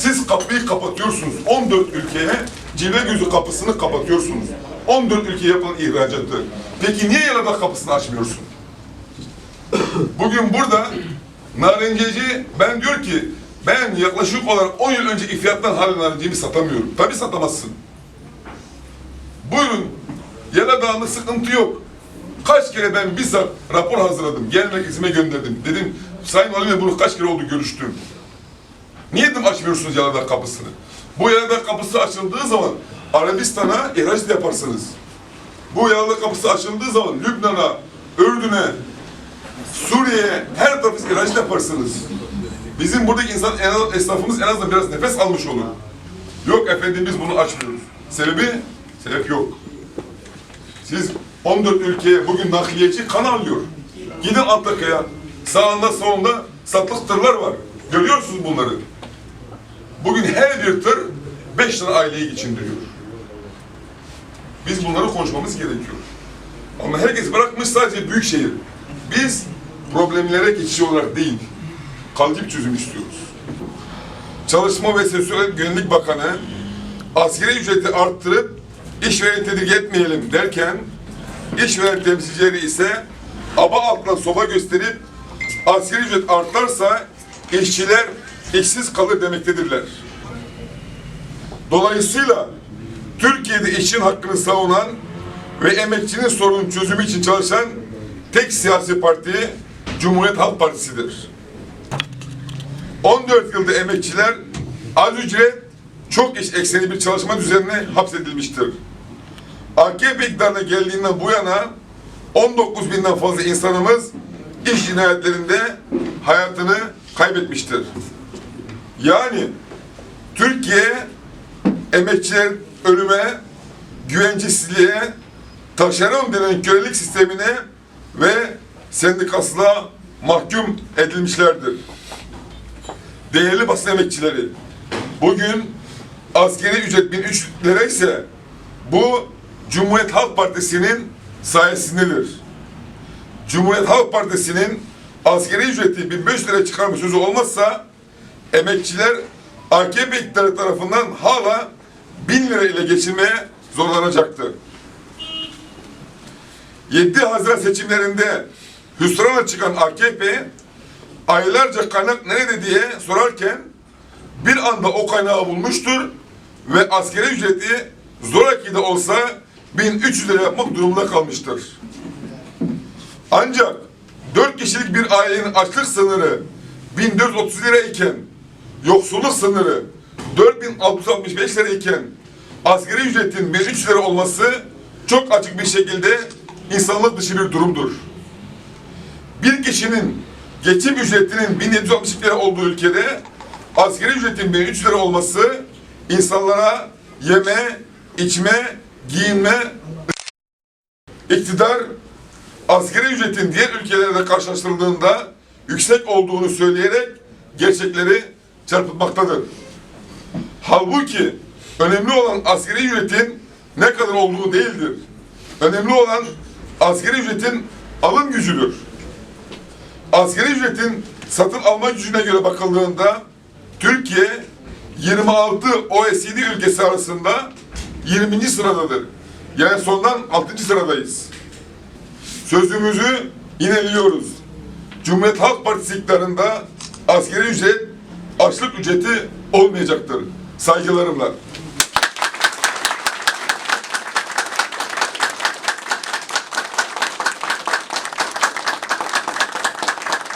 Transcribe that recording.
Siz kapıyı kapatıyorsunuz. 14 ülkeye cilve gözü kapısını kapatıyorsunuz. 14 ülkeye yapılan ihracatı. Peki niye Yalova'da kapısını açmıyorsun? Bugün burada narenceci ben diyor ki ben yaklaşık olarak 10 yıl önce fiyattan halen narencimi satamıyorum. Tabii satamazsın. Buyurun. Yaladağ'ında sıkıntı yok. Kaç kere ben bizzat rapor hazırladım. Genel merkezime gönderdim. Dedim Sayın Valimle bunu kaç kere oldu görüştüm. Niye açmıyorsunuz Yaladağ kapısını? Bu Yaladağ kapısı açıldığı zaman Arabistan'a ihraç yaparsınız. Bu Yaladağ kapısı açıldığı zaman Lübnan'a, Ürdün'e, Suriye'ye her tarafı ihraç yaparsınız. Bizim buradaki insan, en az, esnafımız en azından biraz nefes almış olur. Yok efendim biz bunu açmıyoruz. Sebebi? Sebep yok. Siz 14 ülkeye bugün nakliyeci kan alıyor. Gidin Antakya'ya. Sağında solunda satlık tırlar var. Görüyorsunuz bunları. Her bir tır 5 tane aileyi geçindiriyor. Biz bunları konuşmamız gerekiyor. Ama herkes bırakmış sadece büyük şehir. Biz problemlere geçici olarak değil, kalıcı bir çözüm istiyoruz. Çalışma ve Sosyal Güvenlik Bakanı askeri ücreti arttırıp işvereni tedirgin etmeyelim derken işveren temsilcileri ise aba altına soba gösterip askeri ücret artarsa işçiler işsiz kalır demektedirler. Dolayısıyla Türkiye'de işçinin hakkını savunan ve emekçinin sorunun çözümü için çalışan tek siyasi parti Cumhuriyet Halk Partisi'dir. 14 yılda emekçiler az ücret, çok iş ekseni bir çalışma düzenine hapsedilmiştir. AKP iktidarına geldiğinden bu yana 19 binden fazla insanımız iş cinayetlerinde hayatını kaybetmiştir. Yani Türkiye emekçiler ölüme, güvencesizliğe, taşeron denen kölelik sistemine ve sendikasılığa mahkum edilmişlerdir. Değerli basın emekçileri, bugün askeri ücret 1003 lira ise bu Cumhuriyet Halk Partisi'nin sayesindedir. Cumhuriyet Halk Partisi'nin askeri ücreti 1500 lira çıkarma sözü olmazsa emekçiler AKP iktidarı tarafından hala 1000 lira ile geçirmeye zorlanacaktır. 7 Haziran seçimlerinde hüsrana çıkan AKP aylarca kaynak nerede diye sorarken bir anda o kaynağı bulmuştur ve askeri ücreti zoraki de olsa 1300 lira yapmak durumunda kalmıştır. Ancak 4 kişilik bir ailenin açlık sınırı 1430 lira iken yoksulluk sınırı 4665 lira iken asgari ücretin 1300 lira olması çok açık bir şekilde insanlık dışı bir durumdur. Bir kişinin geçim ücretinin 1760 lira olduğu ülkede asgari ücretin 1300 lira olması insanlara yeme, içme, giyinme iktidar asgari ücretin diğer ülkelerle karşılaştırıldığında yüksek olduğunu söyleyerek gerçekleri çarpıtmaktadır. Halbuki önemli olan asgari ücretin ne kadar olduğu değildir. Önemli olan asgari ücretin alım gücüdür. Asgari ücretin satın alma gücüne göre bakıldığında Türkiye 26 OECD ülkesi arasında 20. sıradadır. Yani sondan 6. sıradayız. Sözümüzü yineliyoruz. Cumhuriyet Halk Partisi iktidarında asgari ücret açlık ücreti olmayacaktır. Saygılarımla.